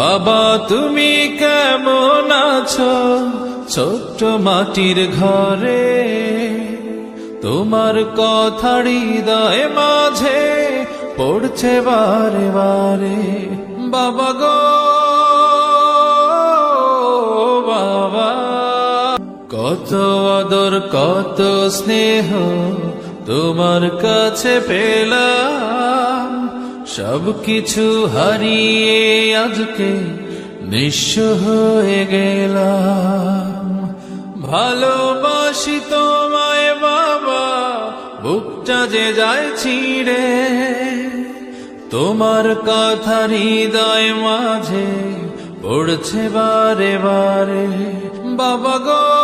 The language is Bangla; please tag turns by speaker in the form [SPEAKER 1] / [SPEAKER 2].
[SPEAKER 1] বাবা, তুমি কেমন আছো? ছোট্ট মাটির ঘরে, তোমার কথা হৃদয় মাঝে পড়ছে বারে বারে। বাবা গো, বাবা, কত আদর, কত স্নেহ তোমার কাছে পেলাম। সব কিছু হারিয়ে আজকে নিঃস্ব হয়ে গেলাম। ভালোবাসি তোমায় বাবা, বুকটা যে যায় ছিঁড়ে। তোমার কথা হৃদয় মাঝে পড়ছে বারে বারে। বাবা গো